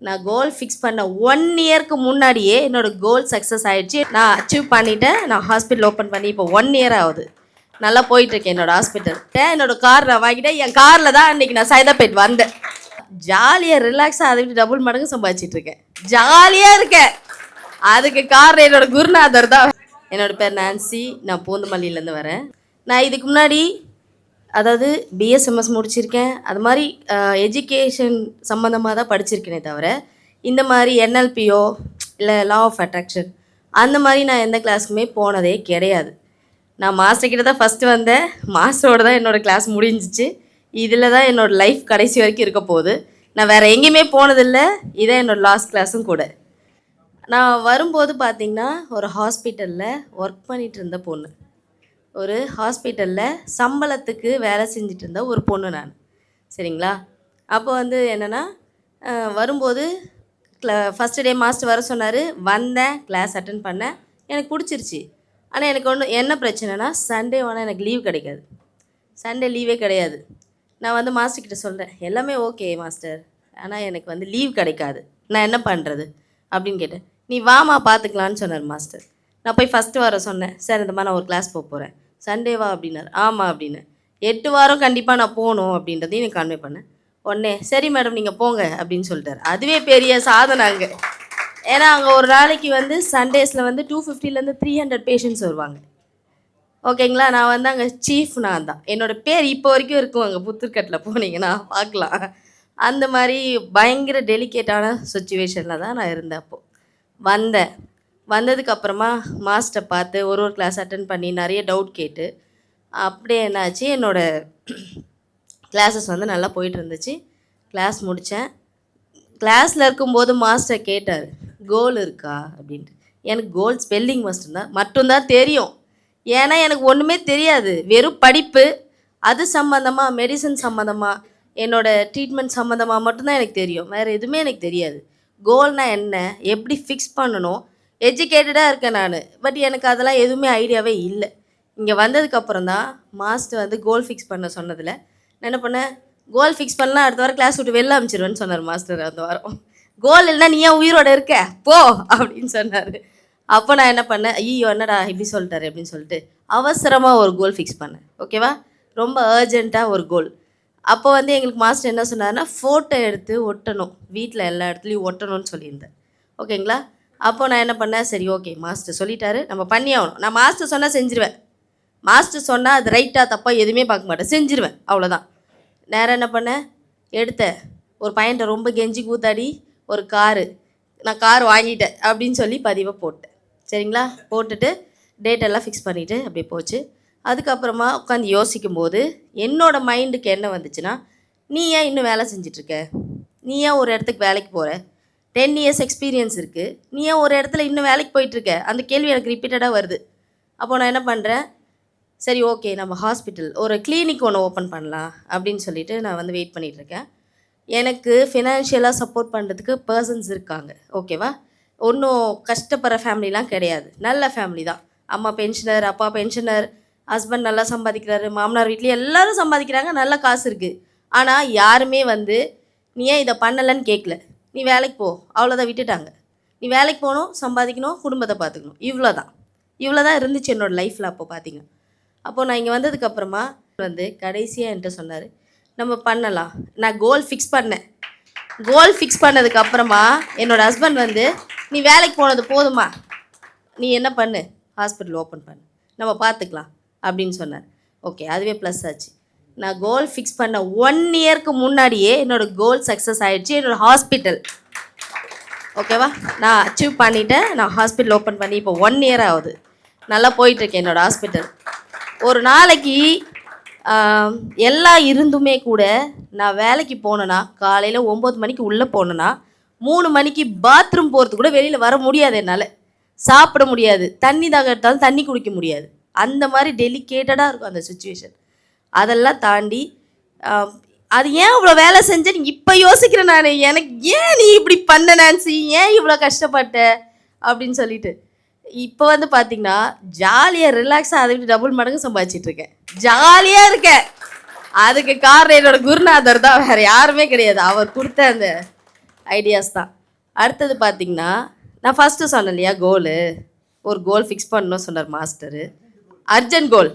நான் கோல் ஃபிக்ஸ் பண்ண ஒன் இயர்க்கு முன்னாடியே என்னோட கோல் சக்ஸஸ் ஆயிடுச்சு. நான் அச்சீவ் பண்ணிட்டேன். நான் ஹாஸ்பிட்டல் ஓப்பன் பண்ணி இப்போ ஒன் இயர் ஆகுது. நல்லா போயிட்டுருக்கேன் என்னோடய என்னோட ஹாஸ்பிட்டல் என்னோட கார் நான் வாங்கிட்டேன். என் காரில் தான் அன்றைக்கி நான் சைதாப்பேட் வந்தேன். ஜாலியாக ரிலாக்ஸாக அதை விட்டு டபுள் மடங்கு சம்பாதிச்சிட்டு இருக்கேன். ஜாலியாக இருக்கேன். அதுக்கு காரணம் என்னோட குருநாதர் தான். என்னோட பேர் நான்சி. நான் பூந்தமல்லியிலேருந்து வரேன். நான் இதுக்கு முன்னாடி அதாவது பிஎஸ்எம்எஸ் முடிச்சிருக்கேன். அது மாதிரி எஜுகேஷன் சம்மந்தமாக தான் படிச்சிருக்கேனே தவிர இந்த மாதிரி என்எல்பியோ இல்லை லா ஆஃப் அட்ராக்ஷன் அந்த மாதிரி நான் எந்த கிளாஸுக்குமே போனதே கிடையாது. நான் மாஸ்டர்கிட்ட தான் ஃபஸ்ட்டு வந்தேன். மாஸ்டரோட தான் என்னோடய கிளாஸ் முடிஞ்சிச்சு. இதில் தான் என்னோடய லைஃப் கடைசி வரைக்கும் இருக்க போகுது. நான் வேறு எங்கேயுமே போனதில்லை. இதான் என்னோடய லாஸ்ட் கிளாஸும் கூட. நான் வரும்போது பார்த்திங்கன்னா ஒரு ஹாஸ்பிட்டலில் ஒர்க் பண்ணிகிட்டு இருந்த பொண்ணு. ஒரு ஹாஸ்பிட்டலில் சம்பளத்துக்கு வேலை செஞ்சுட்டு இருந்த ஒரு பொண்ணு நான். சரிங்களா? அப்போ வந்து என்னென்னா வரும்போது க்ளா ஃபஸ்ட்டு டே மாஸ்டர் வர சொன்னார். வந்தேன் கிளாஸ் அட்டன் பண்ணேன். எனக்கு பிடிச்சிருச்சு. ஆனால் எனக்கு ஒன்று என்ன பிரச்சனைனா சண்டே ஆனால் எனக்கு லீவ் கிடைக்காது. சண்டே லீவே கிடையாது. நான் வந்து மாஸ்டர்கிட்ட சொல்கிறேன் எல்லாமே ஓகே மாஸ்டர் ஆனால் எனக்கு வந்து லீவ் கிடைக்காது. நான் என்ன பண்ணுறது அப்படின்னு கேட்டேன். நீ வாமா பார்த்துக்கலான்னு சொன்னார் மாஸ்டர் நான் போய் ஃபஸ்ட்டு வர சொன்னேன். சார் இந்த மாதிரி நான் ஒரு கிளாஸ் போக போகிறேன் சண்டேவா அப்படின்னாரு. ஆமாம் அப்படின்னு. எட்டு வாரம் கண்டிப்பாக நான் போகணும் அப்படின்றதையும் எனக்கு கன்வே பண்ணேன் உடனே சரி மேடம் நீங்கள் போங்க அப்படின்னு சொல்லிட்டாரு. அதுவே பெரிய சாதனை அங்கே. ஏன்னா அங்கே ஒரு நாளைக்கு வந்து சண்டேஸில் வந்து டூ ஃபிஃப்டிலேருந்து த்ரீ ஹண்ட்ரட் பேஷண்ட்ஸ் வருவாங்க. ஓகேங்களா? நான் வந்து அங்கே சீஃப் நான் தான். என்னோடய பேர் இப்போ வரைக்கும் இருக்கும் அங்கே புத்தூர்கட்டில் போனீங்கன்னா பார்க்கலாம். அந்த மாதிரி பயங்கர டெலிகேட்டான சுச்சுவேஷனில் தான் நான் இருந்தேன் அப்போது வந்தேன். வந்ததுக்கு அப்புறமா மாஸ்டர் பார்த்து ஒரு ஒரு கிளாஸ் அட்டன் பண்ணி நிறைய டவுட் கேட்டு அப்படியே என்னாச்சு என்னோடய கிளாஸஸ் வந்து நல்லா போயிட்டு இருந்துச்சு. கிளாஸ் முடித்தேன் கிளாஸில் இருக்கும்போது மாஸ்டர் கேட்டார் கோல் இருக்கா? அப்படின்ட்டு. எனக்கு கோல் ஸ்பெல்லிங் மட்டும்தான் மட்டும்தான் தெரியும். ஏன்னா எனக்கு ஒன்றுமே தெரியாது. வெறும் படிப்பு அது சம்மந்தமாக மெடிசன் சம்மந்தமாக என்னோடய ட்ரீட்மெண்ட் சம்மந்தமாக மட்டும்தான் எனக்கு தெரியும். வேறு எதுவுமே எனக்கு தெரியாது. கோல்னால் என்ன? எப்படி ஃபிக்ஸ் பண்ணணும்? எஜுகேட்டடாக இருக்கேன் நான். பட் எனக்கு அதெல்லாம் எதுவுமே ஐடியாவே இல்லை. இங்கே வந்ததுக்கப்புறம் தான் மாஸ்டர் வந்து கோல் ஃபிக்ஸ் பண்ண சொன்னதில். நான் என்ன பண்ணேன்? கோல் ஃபிக்ஸ் பண்ணலாம் அடுத்த வாரம் கிளாஸ் விட்டு வெளில அனுப்பிச்சிருவேன்னு சொன்னார் மாஸ்டர் அந்த வாரம். கோல் இல்லைனா நீ ஏன் உயிரோட இருக்க? போ! அப்படின்னு சொன்னார். அப்போ நான் என்ன பண்ணேன்? ஐயோ என்னடா இப்படி சொல்லிட்டாரு அப்படின்னு சொல்லிட்டு அவசரமாக ஒரு கோல் ஃபிக்ஸ் பண்ணேன். ஓகேவா ரொம்ப அர்ஜென்ட்டாக ஒரு கோல் அப்போ வந்து எங்களுக்கு மாஸ்டர் என்ன சொன்னார்னா ஃபோட்டோ எடுத்து ஒட்டணும். வீட்டில் எல்லா இடத்துலையும் ஒட்டணும்னு சொல்லியிருந்தேன். ஓகேங்களா அப்போ நான் என்ன பண்ணேன்? சரி ஓகே மாஸ்டர் சொல்லிட்டாரு. நம்ம பண்ணி ஆகணும். நான் மாஸ்டர் சொன்னால் செஞ்சிருவேன். மாஸ்டர் சொன்னால் அது ரைட்டாக தப்பாக எதுவுமே பார்க்க மாட்டேன். செஞ்சிருவேன் அவ்வளோதான் நேரம் என்ன பண்ணேன்? எடுத்தேன் ஒரு பையன்ட்ட ரொம்ப கெஞ்சி கூத்தாடி ஒரு காரு. நான் கார் வாங்கிட்டேன் அப்படின்னு சொல்லி பதிவை போட்டேன். சரிங்களா? போட்டுட்டு டேட்டெல்லாம் ஃபிக்ஸ் பண்ணிவிட்டு அப்படியே போச்சு. அதுக்கப்புறமா உட்காந்து யோசிக்கும் போது என்னோடய மைண்டுக்கு என்ன வந்துச்சுன்னா நீ ஏன் இன்னும் வேலை செஞ்சிட்ருக்க நீ ஏன் ஒரு இடத்துக்கு வேலைக்கு போகிற டென் இயர்ஸ் எக்ஸ்பீரியன்ஸ் இருக்குது நீ ஏன் ஒரு இடத்துல இன்னும் வேலைக்கு போயிட்டுருக்க? அந்த கேள்வி எனக்கு ரிப்பீட்டடாக வருது. அப்போ நான் என்ன பண்ணுறேன் சரி ஓகே நம்ம ஹாஸ்பிட்டல் ஒரு கிளினிக் ஒன்று ஓப்பன் பண்ணலாம் அப்படின்னு சொல்லிட்டு நான் வந்து வெயிட் பண்ணிகிட்ருக்கேன் எனக்கு ஃபினான்ஷியலாக சப்போர்ட் பண்ணுறதுக்கு பர்சன்ஸ் இருக்காங்க. ஓகேவா ஒன்றும் கஷ்டப்படுற ஃபேமிலிலாம் கிடையாது. நல்ல ஃபேமிலி தான். அம்மா பென்ஷனர் அப்பா பென்ஷனர் ஹஸ்பண்ட் நல்லா சம்பாதிக்கிறாரு மாமனார் வீட்லேயும் எல்லோரும் சம்பாதிக்கிறாங்க நல்ல காசு இருக்குது ஆனால் யாருமே வந்து நீ ஏன் இதை பண்ணலைன்னு கேட்கல? நீ வேலைக்கு போ. அவ்வளோதான் விட்டுட்டாங்க. நீ வேலைக்கு போகணும் சம்பாதிக்கணும் குடும்பத்தை பார்த்துக்கணும். இவ்வளோ தான் இவ்வளோ தான் இருந்துச்சு என்னோடய லைஃப்பில் அப்போ பார்த்தீங்க அப்போது நான் இங்கே வந்ததுக்கப்புறமா வந்து கடைசியாக என்கிட்ட சொன்னார் நம்ம பண்ணலாம். நான் கோல் ஃபிக்ஸ் பண்ணேன். கோல் ஃபிக்ஸ் பண்ணதுக்கப்புறமா என்னோடய ஹஸ்பண்ட் வந்து நீ வேலைக்கு போனது போதுமா? நீ என்ன பண்ணு? ஹாஸ்பிட்டல் ஓப்பன் பண்ணு. நம்ம பார்த்துக்கலாம். அப்படின்னு சொன்னார். ஓகே அதுவே ப்ளஸ் ஆச்சு. நான் கோல் ஃபிக்ஸ் பண்ண ஒன் இயர்க்கு முன்னாடியே என்னோடய கோல் சக்ஸஸ் ஆயிடுச்சு என்னோடய ஹாஸ்பிட்டல் ஓகேவா நான் அச்சீவ் பண்ணிட்டேன். நான் ஹாஸ்பிட்டல் ஓப்பன் பண்ணி இப்போ ஒன் இயர் ஆகுது. நல்லா போயிட்டுருக்கேன் என்னோடய ஹாஸ்பிட்டல் ஒரு நாளைக்கு எல்லாம் இருந்துமே கூட நான் வேலைக்கு போனேன்னா காலையில் ஒம்பது மணிக்கு உள்ளே போனேன்னா மூணு மணிக்கு பாத்ரூம் போகிறதுக்கு கூட வெளியில் வர முடியாது என்னால். சாப்பிட முடியாது. தண்ணி தாக எடுத்தாலும் தண்ணி குடிக்க முடியாது. அந்த மாதிரி டெலிகேட்டடாக இருக்கும் அந்த சுச்சுவேஷன் அதெல்லாம் தாண்டி அது ஏன் இவ்வளோ வேலை செஞ்சேன்னு இப்போ யோசிக்கிறேன் நான் எனக்கு ஏன் நீ இப்படி பண்ண நான்சி? ஏன் இவ்வளோ கஷ்டப்பட்ட? அப்படின்னு சொல்லிட்டு. இப்போ வந்து பார்த்தீங்கன்னா ஜாலியாக ரிலாக்ஸாக அதை விட்டு டபுள் மடங்கு சம்பாதிச்சிட்டு இருக்கேன். ஜாலியாக இருக்கேன். அதுக்கு காரணம் என்னோட குருநாதர் தான். வேறு யாருமே கிடையாது. அவர் கொடுத்த அந்த ஐடியாஸ் தான். அடுத்தது பார்த்தீங்கன்னா நான் ஃபஸ்ட்டு சொன்னேன் இல்லையா கோலு ஒரு கோல் ஃபிக்ஸ் பண்ணணும்னு சொன்னார் மாஸ்டரு அர்ஜென்ட் கோல்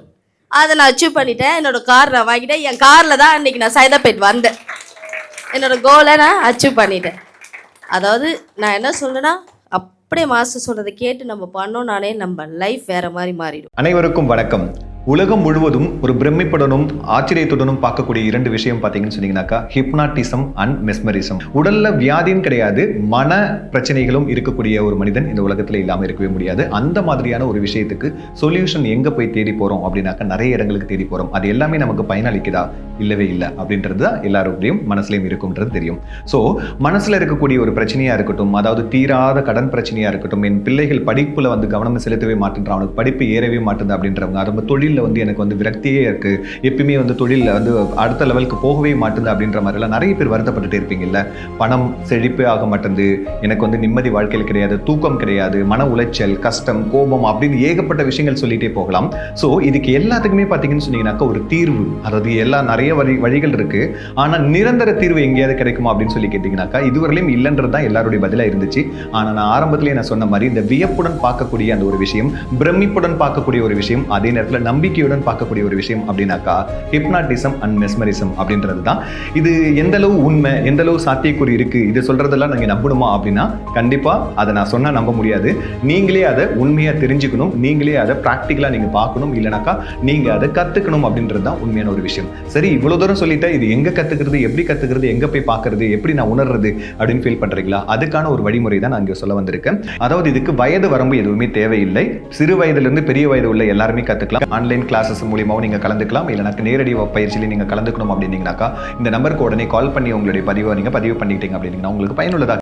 அதை நான் அச்சீவ் பண்ணிட்டேன். என்னோட கார் நான் வாங்கிட்டேன். என் காரில் தான் இன்றைக்கி நான் சைதாப்பேட் வந்தேன். என்னோட கோலை நான் அச்சீவ் பண்ணிட்டேன். அதாவது நான் என்ன சொல்லுன்னா அப்படியே மாஸ்டர் சொல்கிறத கேட்டு நம்ம பண்ணோம்னாலே நம்ம லைஃப் வேறு மாதிரி மாறிடும். அனைவருக்கும் வணக்கம். உலகம் முழுவதும் ஒரு பிரமிப்புடனும் ஆச்சரியத்துடனும் பார்க்கக்கூடிய இரண்டு விஷயம் பார்த்தீங்கன்னு சொன்னீங்கன்னாக்கா ஹிப்னாட்டிசம் அண்ட் மெஸ்மரிசம் உடல்ல வியாதின்னு கிடையாது மன பிரச்சனைகளும் இருக்கக்கூடிய ஒரு மனிதன் இந்த உலகத்துல இல்லாமல் இருக்கவே முடியாது. அந்த மாதிரியான ஒரு விஷயத்துக்கு சொல்யூஷன் எங்க போய் தேடி போறோம் அப்படின்னாக்கா நிறைய இடங்களுக்கு தேடி போறோம். அது எல்லாமே நமக்கு பயனளிக்குதா? இல்லவே இல்லை. அப்படின்றது தான் எல்லாருடையும் மனசுலையும் இருக்கும்ன்றது தெரியும். ஸோ மனசுல இருக்கக்கூடிய ஒரு பிரச்சனையா இருக்கட்டும் அதாவது தீராத கடன் பிரச்சனையாக இருக்கட்டும் என் பிள்ளைகள் படிப்புல வந்து கவனம் செலுத்தவே மாட்டேன்றான் அவனுக்கு படிப்பு ஏறவே மாட்டேங்குது அப்படின்றவங்க அது தொழிலில் வந்து எனக்கு வந்து விரக்தியே இருக்கு. எப்பயுமே வந்து தொழிலில் வந்து அடுத்த லெவலுக்கு போகவே மாட்டேங்குது அப்படின்ற மாதிரிலாம் நிறைய பேர் வருத்தப்பட்டுட்டு இருப்பீங்கல்ல. பணம் செழிப்பே ஆக மாட்டேங்குது. எனக்கு வந்து நிம்மதி வாழ்க்கையில் கிடையாது தூக்கம் கிடையாது மன உளைச்சல் கஷ்டம் கோபம் அப்படின்னு ஏகப்பட்ட விஷயங்கள் சொல்லிட்டே போகலாம். ஸோ இதுக்கு எல்லாத்துக்குமே பார்த்தீங்கன்னு சொன்னீங்கன்னாக்கா ஒரு தீர்வு. அதாவது எல்லாம் நிறைய வழி வழிகள் இருக்கு. ஆனால் நிரந்தர தீர்வு எங்கேயாவது கிடைக்குமா அப்படின்னு சொல்லி கேட்டிங்கனாக்கா இதுவரையிலும் இல்லைன்றது தான் எல்லாருடைய பதிலாக இருந்துச்சு. ஆனால் நான் ஆரம்பத்திலேயே நான் சொன்ன மாதிரி இந்த வியப்புடன் பார்க்கக்கூடிய அந்த ஒரு விஷயம் பிரமிப்புடன் பார்க்கக்கூடிய ஒரு விஷயம் அதே நேரத்தில் நம்பிக்கையுடன் பார்க்கக்கூடிய ஒரு விஷயம் அப்படின்னாக்கா ஹிப்னாட்டிசம் அண்ட் மெஸ்மரிசம் அப்படின்றது தான் இது எந்த அளவு உண்மை எந்த அளவு சாத்தியக்குறி இருக்கு இது சொல்றதெல்லாம் நீங்க நம்பணுமா அப்படின்னா கண்டிப்பா அதை நான் சொன்னா நம்ப முடியாது. நீங்களே அதை உண்மையா தெரிஞ்சுக்கணும் நீங்களே அதை ப்ராக்டிக்கலா நீங்க பார்க்கணும் இல்லைனாக்கா நீங்க அதை கத்துக்கணும் அப்படின்றது தான் உண்மையான ஒரு விஷயம். சரி இவ்வளவு தூரம் சொல்லிட்டேன் இது எங்க கத்துக்கிறது எப்படி கத்துக்கிறது எங்க போய் பார்க்கறது எப்படி நான் உணர்றது அப்படின்னு ஃபீல் பண்றீங்களா? அதுக்கான ஒரு வழிமுறை தான் நான் இங்க சொல்ல வந்திருக்கேன். அதாவது இதுக்கு வயது வரம்பு எதுவுமே தேவையில்லை. சிறு வயதுல இருந்து பெரிய வயது உள்ள எல்லாருமே கத்துக்கலாம். ஆன்லைன் கிளாஸஸ் மூலியமாகவும் நீங்க கலந்துக்கலாம். இல்லைனாக்க நேரடி பயிற்சியில் நீங்க கலந்துக்கணும் அப்படின்னீங்கனாக்கா இந்த நம்பருக்கு உடனே கால் பண்ணி உங்களுடைய பதிவை நீங்கள் பதிவு பண்ணிக்கிட்டீங்க அப்படின்னா உங்களுக்கு பயனுள்ளதாக